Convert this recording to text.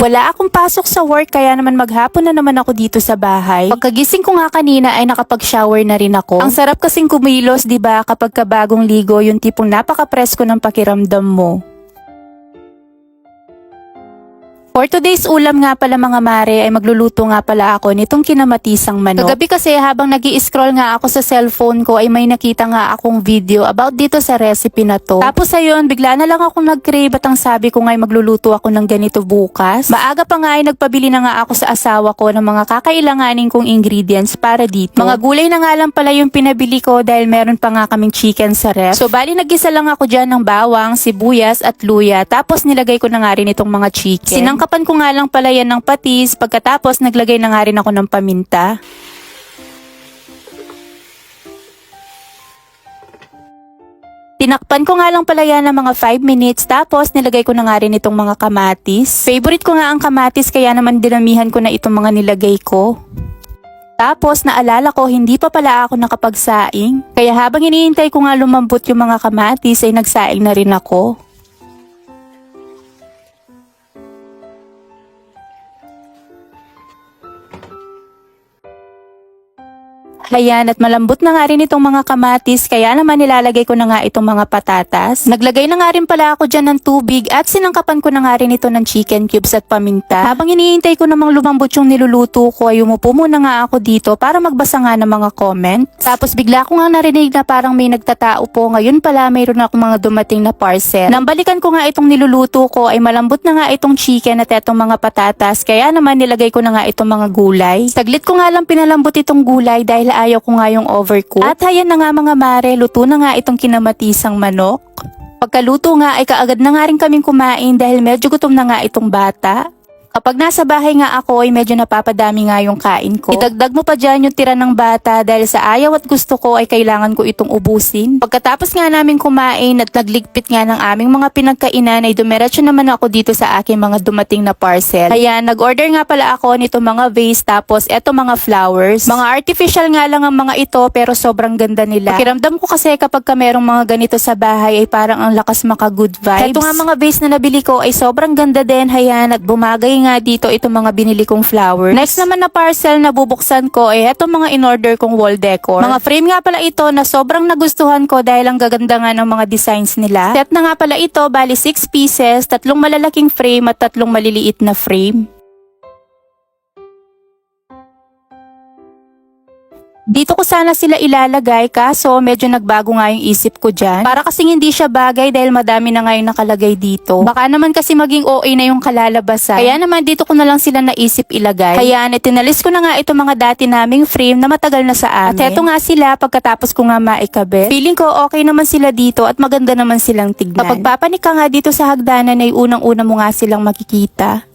Wala akong pasok sa work kaya naman maghapon na naman ako dito sa bahay. Pagkagising ko nga kanina ay nakapag-shower na rin ako. Ang sarap kasing kumilos, 'di ba, kapag ka bagong ligo, yung tipong napaka-presko ng pakiramdam mo. For today's ulam nga pala mga mare ay magluluto nga pala ako nitong kinamatisang manok. Kagabi kasi habang nag scroll nga ako sa cellphone ko ay may nakita nga akong video about dito sa recipe na to. Tapos ayun, bigla na lang akong nag-crave at ang sabi ko nga ay magluluto ako ng ganito bukas. Maaga pa nga ay nagpabili na nga ako sa asawa ko ng mga kakailanganin kong ingredients para dito. Mga gulay na nga lang pala yung pinabili ko dahil meron pa nga kaming chicken sa ref. So bali nagisa lang ako dyan ng bawang, sibuyas at luya tapos nilagay ko na nga rin itong mga chicken. Sinangkapan ko nga lang pala yan ng patis pagkatapos naglagay na nga rin ako ng paminta. Tinakpan ko nga lang pala yan ng mga 5 minutes tapos nilagay ko na nga rin itong mga kamatis. Favorite ko nga ang kamatis kaya naman dinamihan ko na itong mga nilagay ko. Tapos naalala ko hindi pa pala ako nakapagsaing. Kaya habang hinihintay ko nga lumambot yung mga kamatis ay nagsaing na rin ako. Ayan, at malambot na nga rin itong mga kamatis, kaya naman nilalagay ko na nga itong mga patatas. Naglagay na nga rin pala ako dyan ng tubig at sinangkapan ko na nga rin ito ng chicken cubes at paminta. Habang hinihintay ko namang lumambot yung niluluto ko, ay umupo muna nga ako dito para magbasa nga ng mga comments. Tapos bigla ko nga narinig na parang may nagtatao po, ngayon pala mayroon akong mga dumating na parcel. Nang ko nga itong niluluto ko, ay malambot na nga itong chicken at itong mga patatas, kaya naman nilagay ko na nga itong mga gulay. Saglit ko nga lang pinalambot itong gulay dahil ayaw ko nga yung overcook. At hayan na nga mga mare, luto na nga itong kinamatisang manok. Pagkaluto nga ay kaagad na nga rin kaming kumain dahil medyo gutom na nga itong bata. Kapag nasa bahay nga ako ay medyo napapadami nga yung kain ko. Idagdag mo pa dyan yung tira ng bata dahil sa ayaw at gusto ko ay kailangan ko itong ubusin. Pagkatapos nga namin kumain at nagligpit nga ng aming mga pinagkainan ay dumiretso naman ako dito sa aking mga dumating na parcel. Kaya nag-order nga pala ako nito mga vase tapos eto mga flowers. Mga artificial nga lang ang mga ito pero sobrang ganda nila. Pakiramdam ko kasi kapag ka merong mga ganito sa bahay ay parang ang lakas maka good vibes. Ito nga mga vase na nabili ko ay sobrang ganda din hayan at bumagay nga dito itong mga binili kong flowers. Next naman na parcel na bubuksan ko ay itong mga in-order kong wall decor. Mga frame nga pala ito na sobrang nagustuhan ko dahil ang gaganda nga ng mga designs nila. Set na nga pala ito, bali 6 pieces, tatlong malalaking frame at tatlong maliliit na frame. Dito ko sana sila ilalagay kaso medyo nagbago nga yung isip ko dyan. Para kasing hindi siya bagay dahil madami na nga yung nakalagay dito. Baka naman kasi maging OA na yung kalalabasan. Kaya naman dito ko na lang sila naisip ilagay. Kaya netinalis ko na nga itong mga dati naming frame na matagal na sa amin. At eto nga sila pagkatapos ko nga maikabit. Feeling ko okay naman sila dito at maganda naman silang tignan. Kapag papanik ka nga dito sa hagdanan ay unang-una mo nga silang makikita.